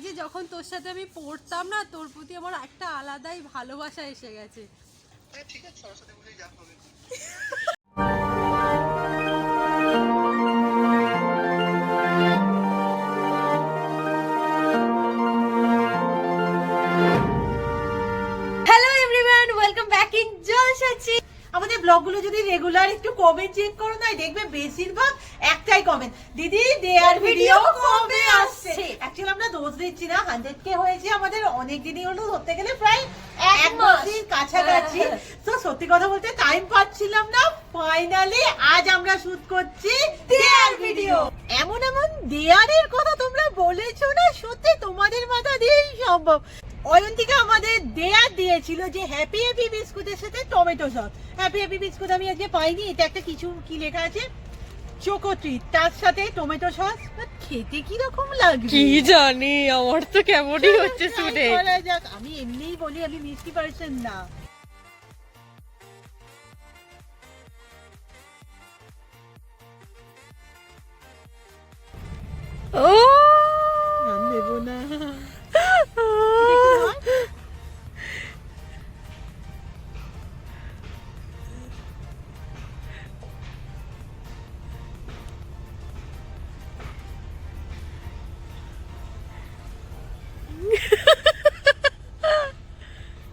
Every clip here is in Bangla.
কলেজে যখন তোর সাথে আমি পড়তাম না তোর প্রতি আমার একটা আলাদাই ভালোবাসা এসে গেছে। হ্যাঁ ঠিক আছে সরস্বতী পুজোয় যা হবে। ব্লগগুলো যদি রেগুলার একটু কমেন্ট চেক করো না দেখবে বেশিরভাগ একটাই কমেন্ট দিদি দেয়ার ভিডিও কবে আসছে। অ্যাকচুয়ালি আমরা দোষ দিচ্ছি না হান্ড্রেড কে হয়েছে আমাদের অনেক দিনই হলো ধরতে গেলে প্রায় এক মাসের কাছাকাছি। হ্যাঁ, তো সত্যি কথা বলতে টাইম পাচ্ছিলাম না। ফাইনালি আজ আমরা শুট করছি দেয়ার ভিডিও এমন এমন দেয়ারের কথা তোমরা বলেছ না সত্যি তোমাদের মাথা দিয়েই সম্ভব। অয়ন্তিকা আমাদের দেয়ার দিয়েছিল যে হ্যাপি হ্যাপি বিস্কুটের সাথে tomato sauce happy happy biscuit আমি আজকে পাইনি এটা একটা কিছু কি লেখা আছে? চোকোট্রি তার সাথে টমেটো সস খেতে কি রকম লাগবে? কি জানি আমার তো কেমনই হচ্ছে শুনে যাক। আমি এমনিই বলি আমি মিষ্টি পার্সন না। ও! দেবো না।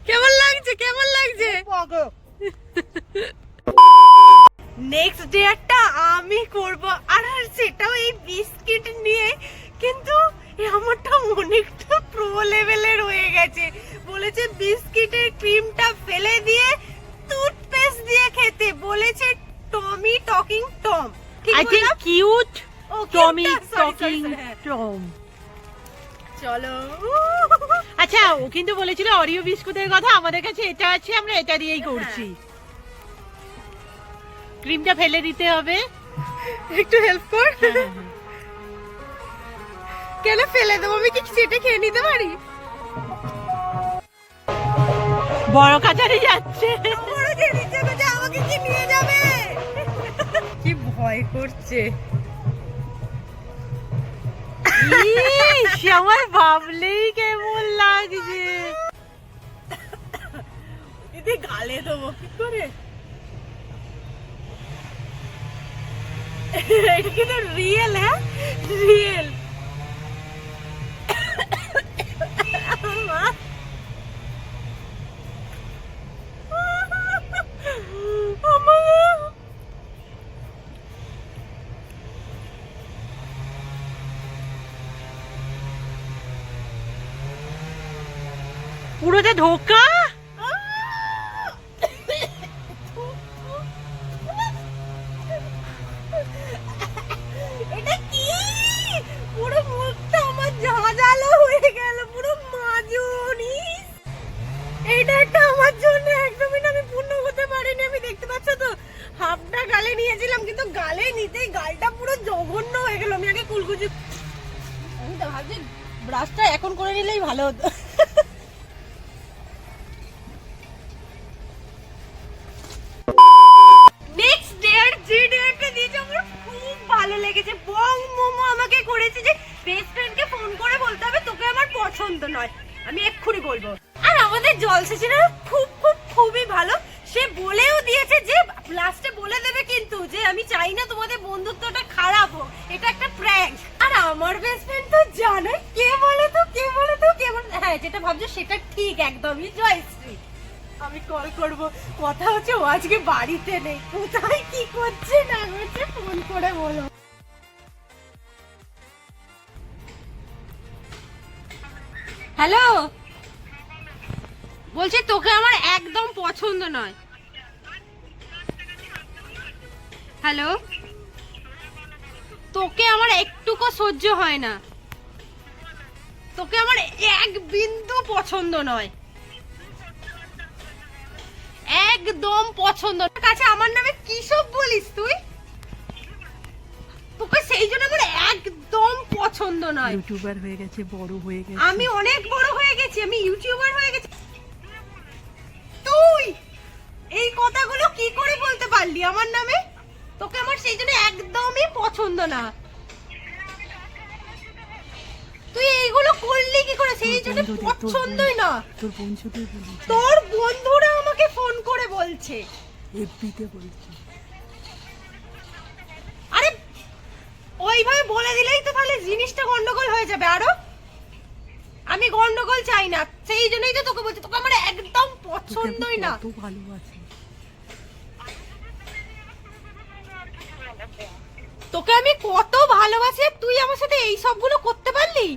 কেমন লাগছে? কেমন লাগছে। নেক্সট ডেটটা আমি করব। আর সেটাও এই বিস্কিট নিয়ে। কিন্তু আমারটা অনেকটা প্রো লেভেলের হয়ে গেছে। বলেছে বিস্কিটের ক্রিমটা ফেলে দিয়ে টুথপেস্ট দিয়ে খেতে। বলেছে টমি টকিং টম ঠিক I think বললাম? cute ও, Tommy cute টা, sorry, sorry, talking sorry, হ্যাঁ। চলো। আচ্ছা ও কিন্তু বলেছিল অরিও বিস্কুটের কথা। আমাদের কাছে এটা আছে আমরা এটা দিয়েই করছি। ক্রিমটা ফেলে দিতে হবে। একটু হেল্প কর। কেন ফেলে দেবো? আমি কি সেটা খেয়ে নিতে পারি? বড় কাচারি যাচ্ছে। বড় যে নিচে আমাকে কি নিয়ে যাবে? কি ভয় করছে। আমার ভাবলেই কেমন লাগছে। দিদি গালে দেবো কি করে? এটা কিন্তু রিয়েল হ্যাঁ? রিয়েল পুরোটা ধোকা? নয়, আমি এক্ষুনি বলব। আর আমাদের জলসেচেরা খুব খুব, খুবই ভালো। সে বলেও দিয়েছে যে লাস্টে বলে দেবে কিন্তু যে, আমি চাই না তোমাদের বন্ধুত্বটা খারাপ হোক এটা একটা প্র্যাঙ্ক আর আমার বেস্ট ফ্রেন্ড তো জানে কে বলে তো, কে বলে তো, কে বলে হ্যাঁ যেটা ভাবছ সেটা ঠিক একদমই জয়শ্রী আমি কল করব। কথা হচ্ছে ও আজকে বাড়িতে নেই। কোথায় কি করছে না করছে ফোন করে বলো। হ্যালো? বলছি তোকে আমার একদম পছন্দ নয়। হ্যালো? তোকে আমার একটুকু সহ্য হয় না। তোকে আমার এক বিন্দু পছন্দ নয়। একদম পছন্দ। কাছে আমার নামে কি সব বলিস তুই? তোকে সেই জন্য আমার একদম পছন্দ নয়। ইউটিউবার হয়ে গেছে বড় হয়ে গেছে। আমি অনেক বড় হয়ে গেছি আমি ইউটিউবার হয়ে গেছি। তুই এই কথাগুলো কি করে বলতে পারলি আমার নামে? তোকে আমার সেই জন্য একদমই পছন্দ না। তুই এইগুলো করলি কি করে? সেই জন্য পছন্দই না তোর বন্ধুদের তোর বন্ধুরা আমাকে ফোন করে বলছে। এফবিতে বলছে। ওইভাবে বলে দিলেই তো তাহলে জিনিসটা গন্ডগোল হয়ে যাবে আরও। আমি গন্ডগোল চাই না সেই জন্যই তো তোকে বলছি তোকে আমার একদম পছন্দই না। তুই ভালো আছিস তোকে আমি কত ভালোবাসি তুই আমার সাথে এই সবগুলো করতে পারলি?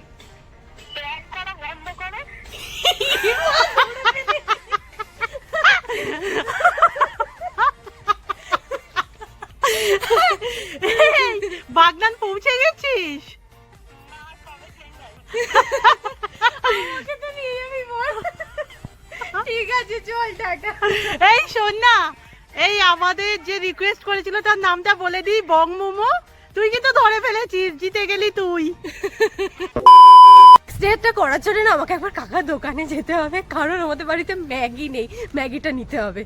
বাগনান পৌঁছে গেছিস? ঠিক আছে চল টাটা। এই শোন না এই আমাদের যে রিকোয়েস্ট করেছিল তার নামটা বলে দিই বং মোমো। তুই কিন্তু ধরে ফেলেছিস জিতে গেলি তুই। স্টেটটা করার জন্য না আমাকে একবার কাকার দোকানে যেতে হবে। কারণ আমাদের বাড়িতে ম্যাগি নেই ম্যাগিটা নিতে হবে।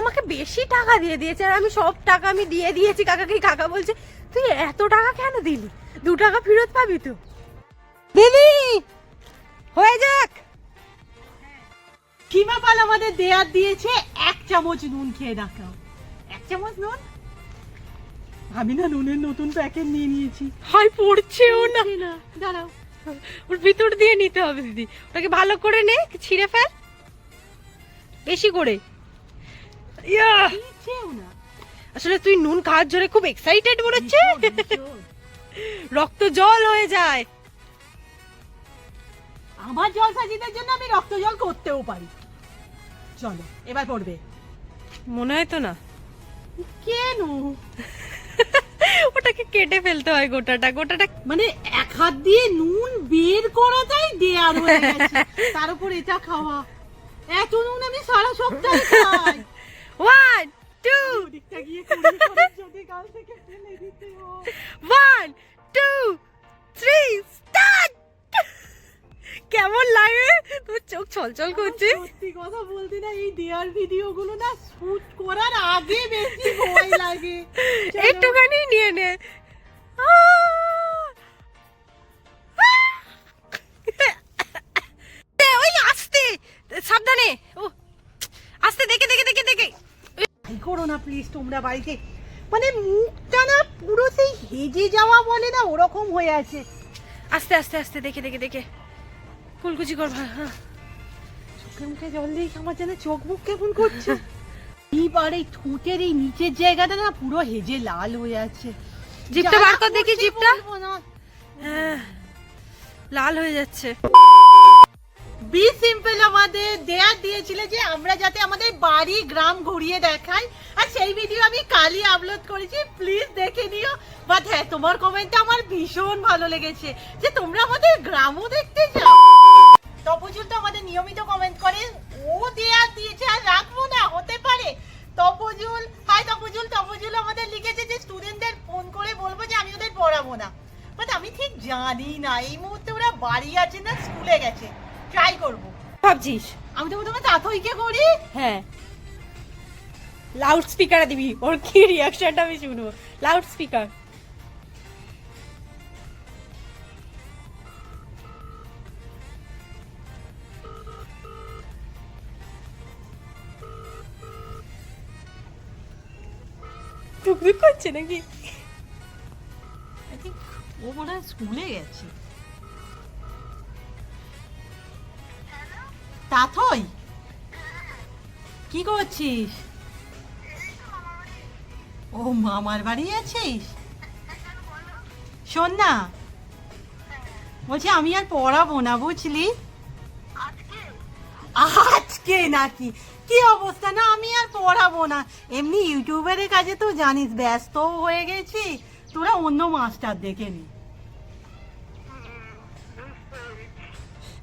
আমাকে বেশি টাকা দিয়ে দিয়েছে আর আমি সব টাকা আমি দিয়ে দিয়েছি। কাকাকে কাকা বলছে তুই এত টাকা কেন দিলি? দু টাকা ফেরত পাবি তো? দিদি হয়ে যাক। কিমা পাল আমাদের দেয়ার দিয়েছে? এক চামচ নুন খেয়ে দেখাও। এক চামচ নুন? আমি না নুনের নতুন প্যাকেট নিয়ে নিয়েছি। হাই পড়ছেও না। না। দাঁড়াও। ওর ভিতর দিয়ে নিতে হবে দিদি। ওটাকে ভালো করে নে ছিঁড়ে ফেল। বেশি করে। ইয়া। আসলে তুই নুন খাওয়ার জন্য খুব এক্সাইটেড মনে হচ্ছে। রক্ত জল হয়ে যায়। আমার জল সাজিদের জন্য আমি রক্ত জল করতেও পারি। চলো এবার পড়বে। মনে হয় তো না। কেন? ওটাকে কেটে ফেলতে হয় গোটাটা গোটাটা মানে এক হাত দিয়ে নুন বের করাটাই দেয়ার হয়ে গেছে। তার উপর এটা খাওয়া। এত নুন আমি সারা সপ্তাহে খাই। One two. One two three start কেমন লাগে? তোর চোখ ছলছল করছে? সত্যি কথা বলতে না এই দেয়ার ভিডিও গুলো না শুট করার আগে বেশি ভয় লাগে। একটুখানি নিয়ে নে। ওই আস্তে সাবধানে। ও আস্তে দেখে দেখে করো না প্লিজ তোমরা বাড়িতে। মানে মুখটা না পুরো সেই হেজে যাওয়া বলে না ওরকম হয়ে আছে। আস্তে আস্তে আস্তে দেখে দেখে দেখে। কুলকুচি কর ভা- হ্যাঁ। চোখে মুখে জল দিয়ে আমার যেন চোখ মুখ কেমন করছে। এইবার এই ঠোঁটের এই নিচের জায়গাটা না পুরো হেজে লাল হয়ে আছে। জিভটা বার কর দেখি জিভটা হ্যাঁ লাল হয়ে যাচ্ছে। সিম্পল আমাদের দেয়ার দিয়েছিল যে আমরা যাতে আমাদের বাড়ি, গ্রাম ঘুরিয়ে দেখাই। আর সেই ভিডিও আমি কালই আপলোড করেছি। প্লিজ দেখে নিও। বাট হ্যাঁ তোমার কমেন্টটা আমার ভীষণ ভালো লেগেছে। যে তোমরা আমাদের গ্রামও দেখতে যাও তপজুল তো আমাদের নিয়মিত কমেন্ট করে। ও দেয়ার দিয়েছে, আর রাখব না, হতে পারে। তপজুল হাই তপজুল তপজুল আমাদের লিখেছে যে স্টুডেন্টদের ফোন করে বলব যে আমি ওদের পড়াবো না। বাট আমি ঠিক জানি না, এই মুহূর্তে ওরা বাড়ি আছে না স্কুলে গেছে। ট্রাই করব। ভাবছিস? আমি তো প্রথমে তাতইকে করি। হ্যাঁ। লাউড স্পিকারে দিবি। ওর কি রিয়াকশনটা আমি শুনব? লাউড স্পিকার টুকটুক করছে নাকি? ও মনে হয় স্কুলে গেছে। তাথই কি করছিস? ও, মামার বাড়ি আছিস? শোন না। বলছি আমি আর পড়াবো না, বুঝলি? আজকে নাকি? কি অবস্থা? না, আমি আর পড়াবো না। এমনি ইউটিউবের কাজে তো জানিস, ব্যস্ত হয়ে গেছি। তোরা অন্য মাস্টার দেখে নি।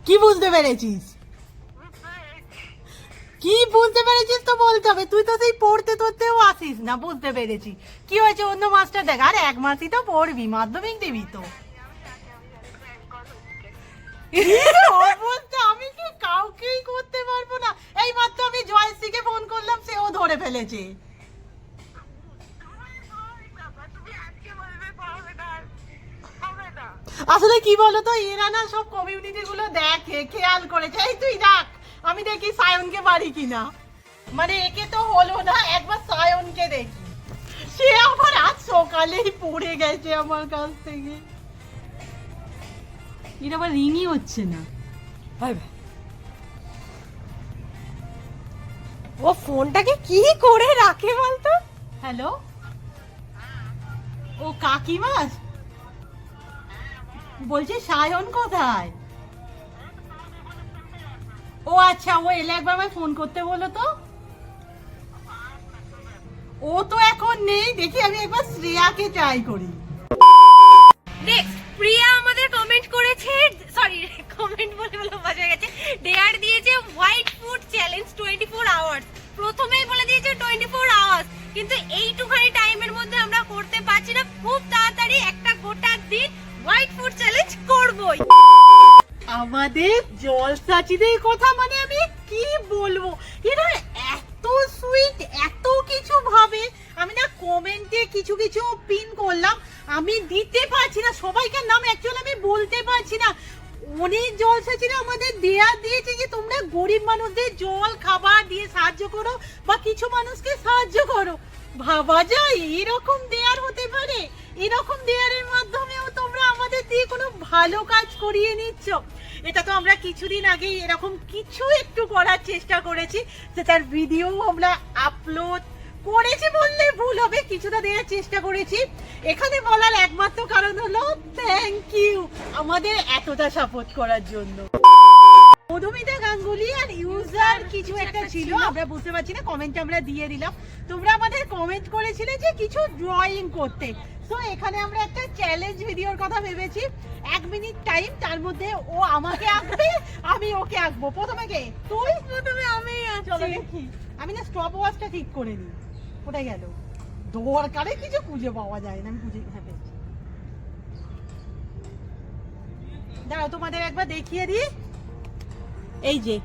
কি বুঝতে পেরেছিস? কি বুঝতে পেরেছিস তো বলতে হবে? তুই তো সেই পড়তে তোরতেও আসিস না, বুঝতে পেরেছি। কি হয়েছে অন্য মাস্টার দেখ? আর এক মাসই তো পড়বি, মাধ্যমিক দিবি তো। আমি কি কাউকেই করতে পারব না। এই মাত্র আমি জয়শ্রীকে ফোন করলাম, সেও ধরে ফেলেছে। আসলে কি বলতো, এরা না সব কমিউনিটি গুলো দেখে, খেয়াল করেছে। এই তুই দেখ আমি দেখি সায়নকে পারি কিনা। মানে একে তো হলো না একবার সায়নকে দেখি। সে আবার আজ সকালেই পড়ে গেছে আমার কাছ থেকে। এটা আবার রিংই হচ্ছে না। ও ফোনটাকে কি করে রাখে বলতো? হ্যালো? ও কাকিমাস বলছে সায়ন কোথায়? ও আচ্ছা ও এলে একবার আমায় ফোন করতে বলো তো। ও তো এখন নেই, দেখি আমি একবার শ্রেয়াকে ট্রাই করি। নেক্সট প্রিয়া আমাদের কমেন্ট করেছে সরি কমেন্ট বলে বলে বোঝা গেছে। ডেয়ার দিয়েছে white food challenge twenty four hours প্রথমেই বলে দিয়েছে টোয়েন্টি ফোর আওয়ার্স কিন্তু এইটুখানি টাইমের মধ্যে আমরা করতে পারছি না। খুব তাড়াতাড়ি একটা গোটা দিন হোয়াইট ফুড চ্যালেঞ্জ করবই। আমাদের জলসাচিদের কথা মানে আমি কি বলব? এরা এত সুইট এত কিছু ভাবে। আমি না কমেন্টে কিছু কিছু পিন করলাম। আমি দিতে পারছি না। সবাইকার নাম অ্যাকচুয়ালি আমি বলতে পারছি না। অনেক জলসাচিরা আমাদের দেয়া দিয়েছে যে তোমরা গরিব মানুষদের জল, খাবার দিয়ে সাহায্য করো বা কিছু মানুষকে সাহায্য করো। ভাবা যায়, এরকম দেয়ার হতে পারে। এরকম দেয়ারের মাধ্যমেও তোমরা আমাদের দিয়ে কোনো ভালো কাজ করিয়ে নিচ্ছ। এটা তো আমরা কিছুদিন আগেই এরকম কিছু একটু করার চেষ্টা করেছি সেটার ভিডিও আমরা আপলোড করেছি বললে ভুল হবে, কিছুটা দেওয়ার চেষ্টা করেছি। এখানে বলার একমাত্র কারণ হলো থ্যাংক ইউ আমাদের এতটা সাপোর্ট করার জন্য। মধুমিতা গাঙ্গুলি আর ইউজার কিছু একটা ছিল, আমরা বুঝতে পারছি না কমেন্ট আমরা দিয়ে দিলাম। তোমরা আমাদের কমেন্ট করেছিলে যে কিছু ড্রয়িং করতে। তো এখানে আমরা একটা চ্যালেঞ্জ ভিডিওর কথা ভেবেছি। এক মিনিট টাইম তার মধ্যে ও আমাকে আঁকবে আমি ওকে আঁকবো। প্রথমে কে? তুই? প্রথমে আমি চলো দেখি। আমি না স্টপ ওয়াচটা ঠিক করে নিই। কোথায় গেল? দরকারে কিছু খুঁজে পাওয়া যায় না আমি খুঁজে হ্যাঁ পেয়েছি। দাঁড়াও তোমাদের একবার দেখিয়ে দিই। এই যে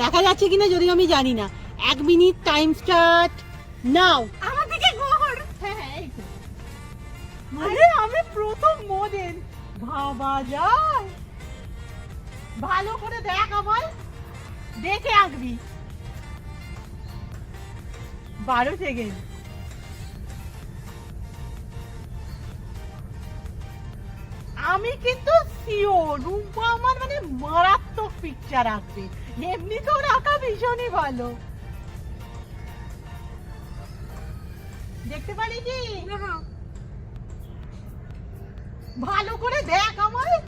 দেখা যাচ্ছে কিনা যদিও আমি জানি না। এক মিনিট টাইম স্টার্ট নাও মানে আমি প্রথম মডেল। ভাবা যায়। ভালো করে দেখ আমায় দেখে আঁকবি। বারো সেকেন্ড আমি কিন্তু শিওর রূপা আমার মানে মারাত্মক পিকচার আঁকবে। এমনিতেও আঁকা ভীষণই ভালো। দেখতে পারি কি ভালো করে দেখ আমায়।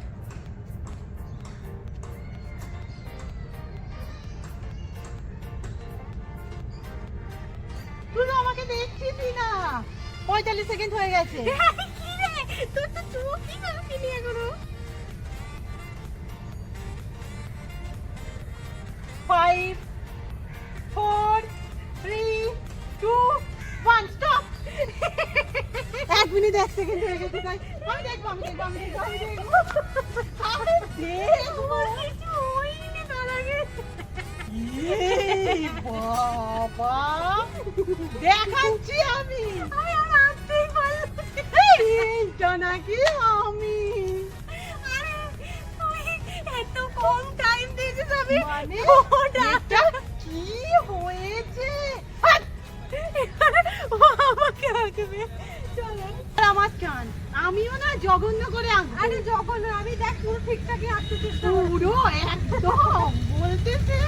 তুই আমাকে দেখছিস না। পঁয়তাল্লিশ সেকেন্ড হয়ে গেছে। তোর তো চোখই ওয়ান স্টপ এক মিনিট এক সেকেন্ড হয়ে গেছে তাই। দেখাচ্ছি আমি। এইটা আমি এত কম টাইম দিয়েছিস আমি মানে কি হয়েছে! আমাকে আঁকবে চলো আমার চান। আমিও না জঘন্য করে আরে যখন আমি দেখ পুরো ঠিকঠাকই আঁকতে চেষ্টা পুরো একদম। বলতেছে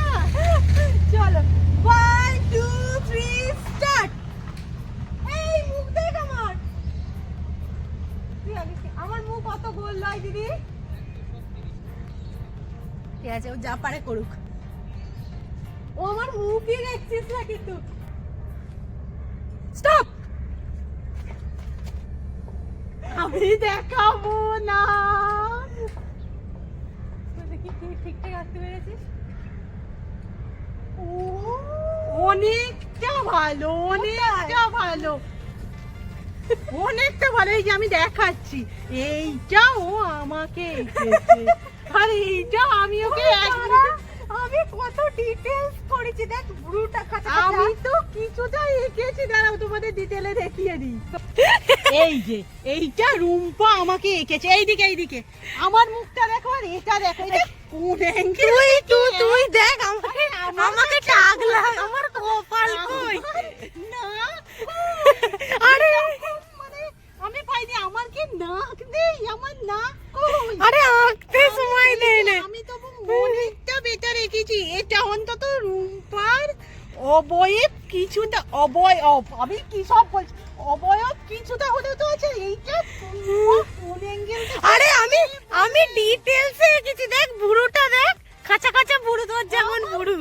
চলো ওয়ান টু থ্রি স্টার্ট এই মুখ দেখ আমার। তুই আগে আমার মুখ কত গোল নয় দিদি। ঠিক আছে ও যা পারে করুক। ও আমার মুখই দেখছিস না কিন্তু। স্টপ আমি দেখাবো না। ঠিকঠাক আঁকতে পেরেছিস? ও অনেকটা ভালো অনেকটা ভালো। অনেকটা ভালো এই যে আমি দেখাচ্ছি। এইটা ও আমাকে আর এইটা আমি ওকে এক আমি কত ডিটেলস করেছি দেখ ব্রুটা কাটা। আমি তো কিছুটা এঁকেছি দাঁড়াও তোমাদের ডিটেলে দেখিয়ে দিই। এই যে এইটা রুম্পা আমাকে এঁকেছে এইদিকে এইদিকে। আমার মুখটা দেখো আর এটা দেখো এটা কোন অ্যাঙ্গেল? তুই তুই তুই দেখ আমাকে আমাকে টাগলা আমার কপাল কই? না। আরে মানে আমি পাইনি আমার কি নাক দেই আমার নাক কই? আরে আঁকতে সময় দে না আমি তো অনেকটা বেটার রেখেছি এটা অন্তত রূপার অবয়ব কিছুটা অবয়ব। আমি কি সব বলছি? অবয়ব কিছুটা হলে তো আছে এইটা আরে আমি আমি ডিটেলসে এঁকেছি দেখ বুড়োটা দেখ। কাঁচা কাঁচা বুড়ো তোর যেমন বুড়ো।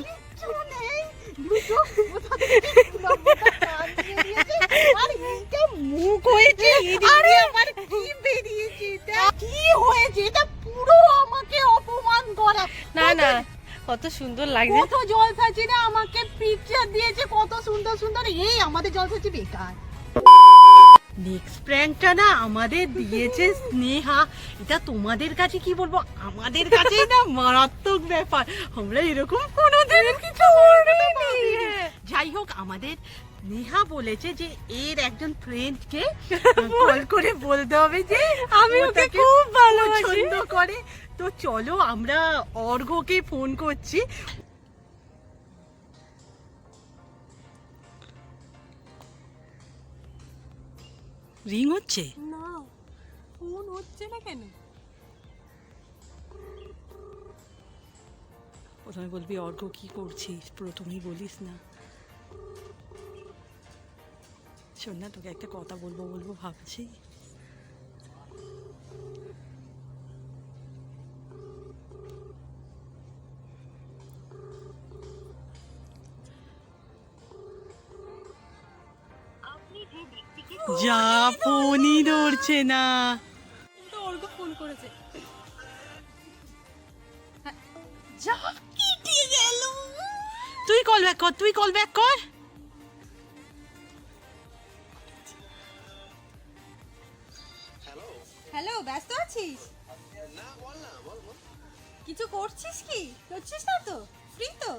সুন্দর লাগছে। কত জলসাচিরা আমাকে পিকচার দিয়েছে কত সুন্দর সুন্দর। এই আমাদের জলসাচি বেকার। নেক্সট প্র্যাঙ্কটা না আমাদের দিয়েছে স্নেহা। এটা তোমাদের কাছে কি বলব? আমাদের কাছেই না মারাত্মক ব্যাপার। আমরা এরকম কোনোদিন কিছু যাই হোক আমাদের নেহা বলেছে যে এর একজন ফ্রেন্ডকে কল করে বলতে হবে যে আমি ওকে খুব ভালোবাসি। করে। তো চলো আমরা অর্ঘকে ফোন করছি। রিং হচ্ছে? না ফোন হচ্ছে না কেন? প্রথমে বলবি অর্ঘ কি করছিস? প্রথমেই বলিস না। শোন না তোকে একটা কথা বলব বলব ভাবছি। যা ফোনই ধরছে না। তো ফোন করেছে। হ্যাঁ, যা কেটে গেল। তুই কল ব্যাক কর তুই কল ব্যাক কর। হ্যালো হ্যালো ব্যস্ত আছিস? না বল না বল বল। কিছু করছিস কি? করছিস না তো? ফ্রি তো?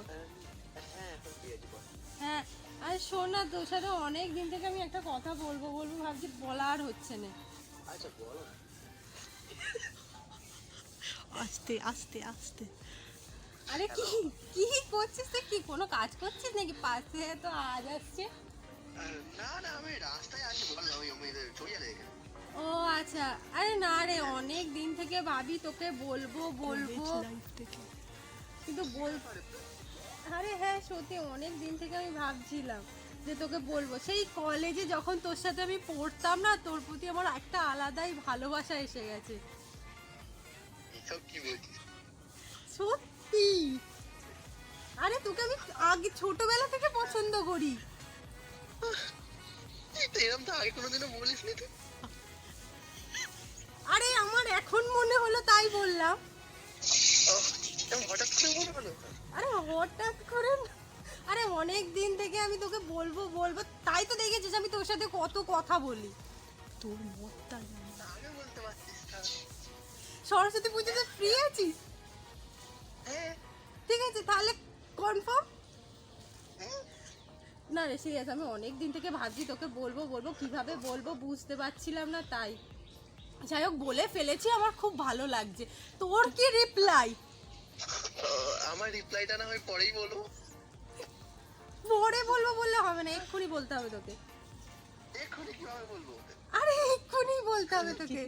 হ্যাঁ আর শোন না তোর সাথে অনেক দিন থেকে আমি একটা কথা বলব বলব ভাবছি বলা আর হচ্ছে না। আচ্ছা বল। আস্তে আস্তে আস্তে। আরে কি কি করছিস তুই? কি কোনো কাজ করছিস নাকি? পাশে তো আজ আসছে। না না আমি রাস্তায় আছি বল না ওই আমি চলে যাই এখানে। ও আচ্ছা আরে না রে অনেক দিন থেকে ভাবি তোকে বলব বলব। কিন্তু বল আরে হ্যাঁ সত্যি অনেক দিন থেকে আমি ভাবছিলাম যে তোকে বলব। সেই কলেজে যখন তোর সাথে আমি পড়তাম না তোর প্রতি আমার একটা আলাদাই ভালোবাসা এসে গেছে। এসব কি বলছিস? সত্যি? আরে তোকে আমি আগে ছোটবেলা থেকে পছন্দ করি। এরকম তো আগে কোনোদিনও বলিস তুই। আরে আমার এখন মনে হলো তাই বললাম। হঠাৎ করে মনে হলো আরে হঠাৎ করে আরে অনেক দিন থেকে আমি তোকে বলব বলব তাই তো দেখেছিস আমি তোর সাথে কত কথা বলি। তোর মতটা আগে বলতে পারছিস না। সরস্বতী পুজোতে ফ্রি আছিস? হ্যাঁ। ঠিক আছে তাহলে কনফার্ম হ্যাঁ। না রে সিরিয়াস আমি অনেক দিন থেকে ভাবছি তোকে বলব বলব কীভাবে বলব বুঝতে পারছিলাম না তাই। যাই হোক বলে ফেলেছি আমার খুব ভালো লাগছে। তোর কি রিপ্লাই আমার রিপ্লাইটা না হয় পরেই বলব পরে বলব বললে হবে না এক্ষুনি বলতে হবে তোকে। এক্ষুনি কীভাবে বলব আরে এক্ষুনি বলতে হবে তোকে।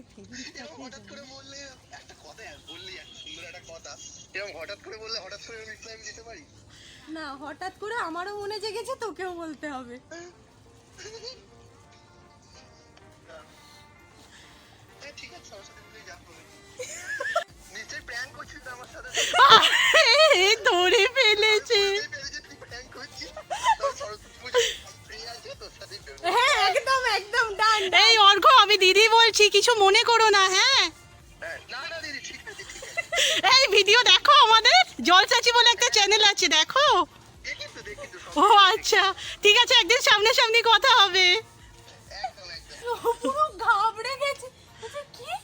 এরকম হঠাৎ করে বললে একটা কথা বললি একটা সুন্দর একটা কথা। এরকম হঠাৎ করে বললে হঠাৎ করে রিপ্লাই আমি দিতে পারি? না হঠাৎ করে আমারও মনে জেগেছে তোকেও বলতে হবে। হ্যাঁ ঠিক আছে যা নিশ্চয়ই প্র্যাঙ্ক করছিস আমার সাথে? ধরে ফেলেছে। হ্যাঁ একদম একদম ডান এই অর্ঘ আমি দিদি বলছি কিছু মনে করো না হ্যাঁ? এই ভিডিও দেখো আমাদের জলচাচি বলে একটা চ্যানেল আছে দেখো? ও আচ্ছা ঠিক আছে একদিন সামনাসামনি কথা হবে। পুরো ঘাবড়ে গেছে। কি এ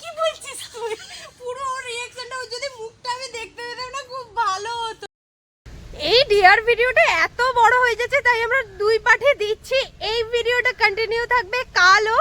কি বলছিস তুই? পুরো ওর যদি মুখটা আমি দেখতে পেতাম না, খুব ভালো হতো। এই ডিয়ার ভিডিওটা এত বড় হয়ে যাচ্ছে, তাই আমরা দুই পাঠে দিচ্ছি। এই ভিডিওটা কন্টিনিউ থাকবে কালও